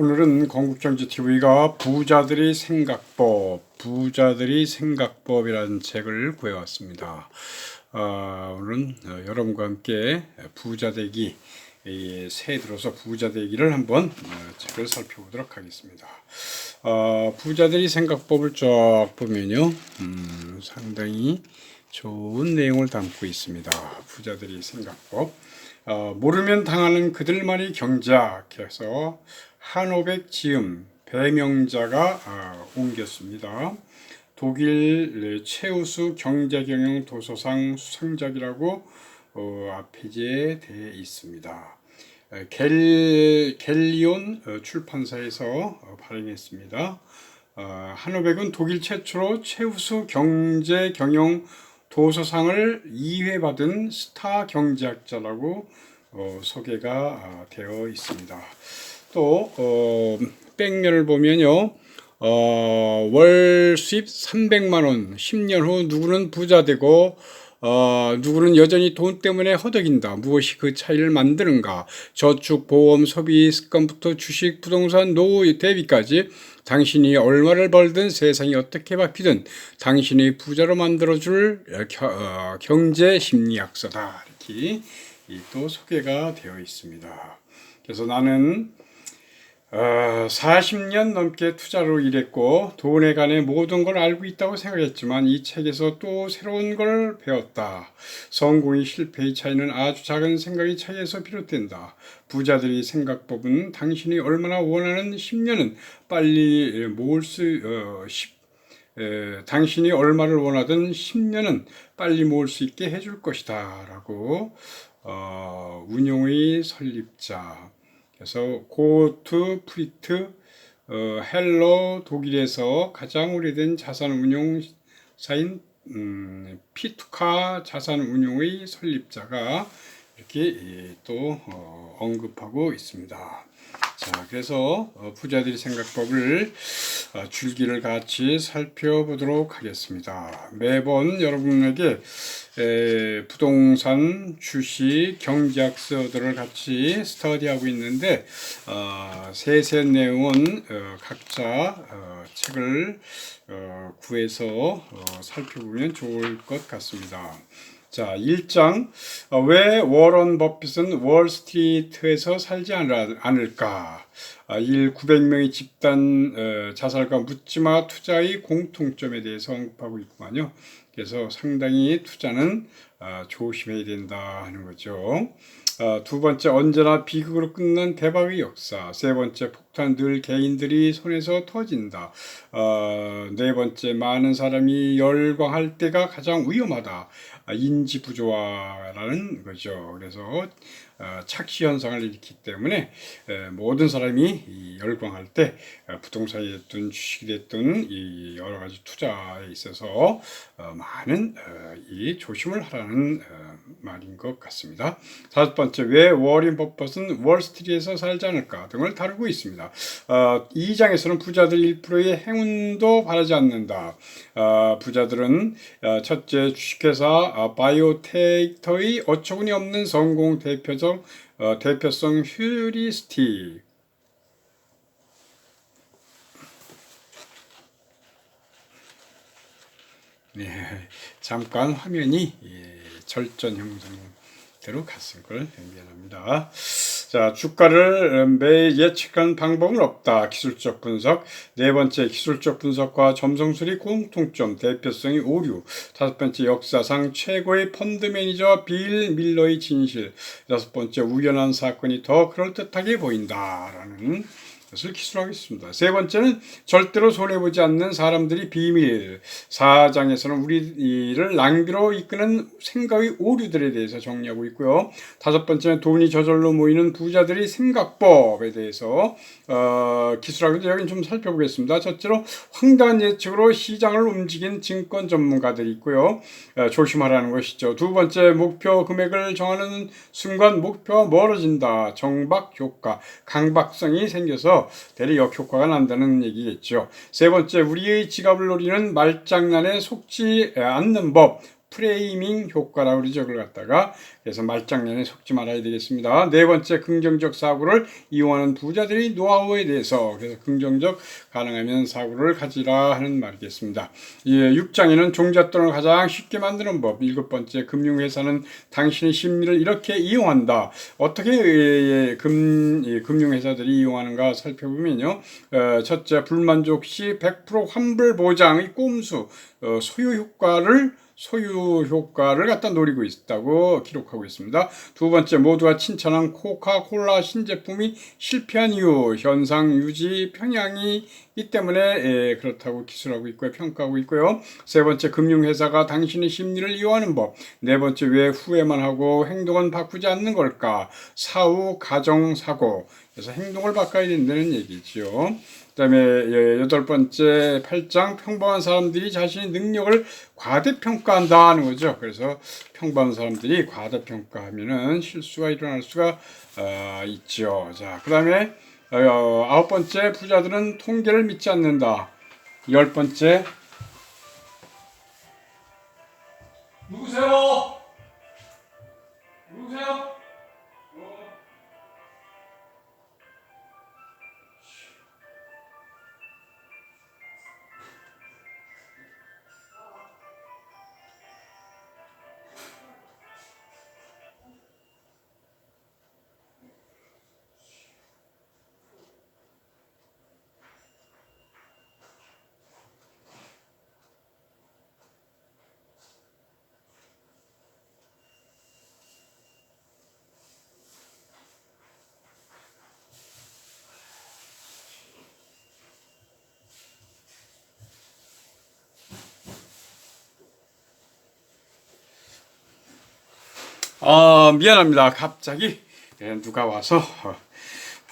오늘은 건국정치TV가 부자들의 생각법, 부자들의 생각법이라는 책을 구해왔습니다. 아, 오늘은 어, 여러분과 함께 부자 되기, 이 새해 들어서 부자 되기를 한번 어, 책을 살펴보도록 하겠습니다. 어, 부자들의 생각법을 쫙 보면요, 음, 상당히 좋은 내용을 담고 있습니다. 부자들의 생각법. 어, 모르면 당하는 그들만의 경제학 해서 한오백 지음 배명자가 아, 옮겼습니다. 독일 최우수 경제경영 도서상 수상작이라고 어, 앞페이지에 되어 있습니다. 에, 겔, 겔리온 어, 출판사에서 어, 발행했습니다. 어, 한오백은 독일 최초로 최우수 경제 경영 도서상을 2회 받은 스타 경제학자라고 어, 소개가 아, 되어 있습니다. 또 어, 백면을 보면요. 어, 월 수입 300만 원, 10년 후 누구는 부자 되고 어, 누구는 여전히 돈 때문에 허덕인다. 무엇이 그 차이를 만드는가? 저축, 보험, 소비 습관부터 주식, 부동산, 노후 대비까지 당신이 얼마를 벌든 세상이 어떻게 바뀌든 당신이 부자로 만들어줄 겨- 어, 경제 심리학서다. 이렇게 이또 소개가 되어 있습니다. 그래서 나는 어, 40년 넘게 투자로 일했고 돈에 관해 모든 걸 알고 있다고 생각했지만 이 책에서 또 새로운 걸 배웠다. 성공의 실패의 차이는 아주 작은 생각의 차이에서 비롯된다. 부자들의 생각법은 당신이 얼마나 원하는 10년은 빨리 모을 수 어, 10, 에, 당신이 얼마를 원하든 10년은 빨리 모을 수 있게 해줄 것이다. 라고 어, 운용의 설립자 그래서 고트 프리트 어, 헬로 독일에서 가장 오래된 자산 운용사인 음, 피투카 자산 운용의 설립자가 이렇게 예, 또 어, 언급하고 있습니다. 자, 그래서 어, 부자들의 생각법을 어, 줄기를 같이 살펴보도록 하겠습니다. 매번 여러분에게 에, 부동산, 주식, 경제학서들을 같이 스터디하고 있는데 어, 세세한 내용은 어, 각자 어, 책을 어, 구해서 어, 살펴보면 좋을 것 같습니다. 자, 1장 어, 왜 워런 버핏은 월스트리트에서 살지 않- 않을까? 아, 1. 900명의 집단 어, 자살과 묻지마 투자의 공통점에 대해서 언급하고 있구만요. 그래서 상당히 투자는 아, 조심해야 된다 하는 거죠. 아, 두 번째 언제나 비극으로 끝난 대박의 역사. 세 번째 폭탄 늘 개인들이 손에서 터진다. 어, 네 번째 많은 사람이 열광할 때가 가장 위험하다. 아, 인지 부조화라는 거죠. 그래서 어, 착시 현상을 일으키기 때문에 에, 모든 사람이 이 열광할 때 어, 부동산이 됐든 주식이 됐든 이 여러 가지 투자에 있어서 어, 많은 조심을 하라는 어, 말인 것 같습니다. 다섯 번째 왜 워린 버핏은 월스트리트에서 살지 않을까 등을 다루고 있습니다. 어, 이 장에서는 부자들 1%의 행운도 바라지 않는다. 어, 부자들은 어, 첫째 주식회사 어, 바이오텍터의 어처구니 없는 성공 대표적 어, 대표성 휴리스틱 네, 잠깐 화면이 예, 절전 형상대로 갔을 걸 미안합니다. 자, 주가를 매일 예측한 방법은 없다. 기술적 분석. 네 번째, 기술적 분석과 점성술이 공통점, 대표성이 오류. 다섯 번째, 역사상 최고의 펀드 매니저 빌 밀러의 진실. 여섯 번째, 우연한 사건이 더 그럴듯하게 보인다 라는 것을 기술하겠습니다. 세 번째는 절대로 손해보지 않는 사람들이 비밀. 사장에서는 우리를 낭비로 이끄는 생각의 오류들에 대해서 정리하고 있고요. 다섯 번째는 돈이 저절로 모이는 부자들의 생각법에 대해서 어, 기술하고 여기 좀 살펴보겠습니다. 첫째로 황당한 예측으로 시장을 움직인 증권 전문가들이 있고요. 어, 조심하라는 것이죠. 두 번째 목표 금액을 정하는 순간 목표와 멀어진다. 정박 효과, 강박성이 생겨서 대리 역효과가 난다는 얘기겠죠. 세 번째, 우리의 지갑을 노리는 말장난에 속지 않는 법. 프레이밍 효과라고 그러죠. 그걸 갖다가 그래서 말장난에 속지 말아야 되겠습니다. 네 번째 긍정적 사고를 이용하는 부자들이 노하우에 대해서 그래서 긍정적 가능하면 사고를 가지라 하는 말이겠습니다. 예, 6장에는 종잣돈을 가장 쉽게 만드는 법. 일곱 번째 금융회사는 당신의 심리를 이렇게 이용한다. 어떻게 예, 예, 금, 예, 금융회사들이 이용하는가 살펴보면요. 어, 첫째 불만족 시 100% 환불 보장의 꼼수 어, 소유 효과를 소유 효과를 갖다 노리고 있다고 기록하고 있습니다. 두 번째 모두가 칭찬한 코카콜라 신제품이 실패한 이유 현상 유지 평양이 이 때문에 예, 그렇다고 기술하고 있고요 평가하고 있고요. 세 번째 금융회사가 당신의 심리를 이용하는 법. 네 번째 왜 후회만 하고 행동은 바꾸지 않는 걸까? 사후 가정 사고. 그래서 행동을 바꿔야 된다는 얘기죠. 그다음에 예, 여덟 번째 8장 평범한 사람들이 자신의 능력을 과대평가한다 하는 거죠. 그래서 평범한 사람들이 과대평가하면은 실수가 일어날 수가 어, 있죠. 자, 그다음에 어, 아홉 번째 부자들은 통계를 믿지 않는다. 열 번째? 누구세요? 아 미안합니다. 갑자기 예, 누가 와서 어,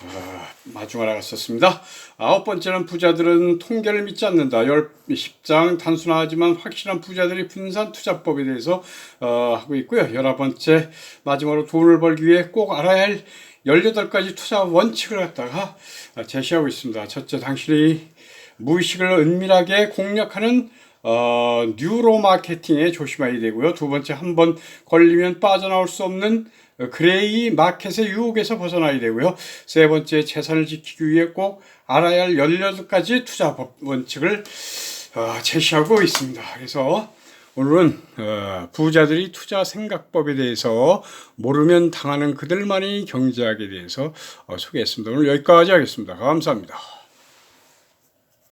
어, 마중을 알았었습니다. 아홉 번째는 부자들은 통계를 믿지 않는다. 열 10장 단순하지만 확실한 부자들이 분산 투자법에 대해서 어, 하고 있고요. 열한 번째 마지막으로 돈을 벌기 위해 꼭 알아야 할 18가지 투자 원칙을 갖다가 제시하고 있습니다. 첫째, 당신이 무의식을 은밀하게 공략하는 어, 뉴로 마케팅에 조심해야 되고요. 두 번째, 한 번 걸리면 빠져나올 수 없는 그레이 마켓의 유혹에서 벗어나야 되고요. 세 번째, 재산을 지키기 위해 꼭 알아야 할 18가지 투자 법 원칙을 어, 제시하고 있습니다. 그래서 오늘은 어, 부자들이 투자 생각법에 대해서 모르면 당하는 그들만이 경제학에 대해서 어, 소개했습니다. 오늘 여기까지 하겠습니다. 감사합니다.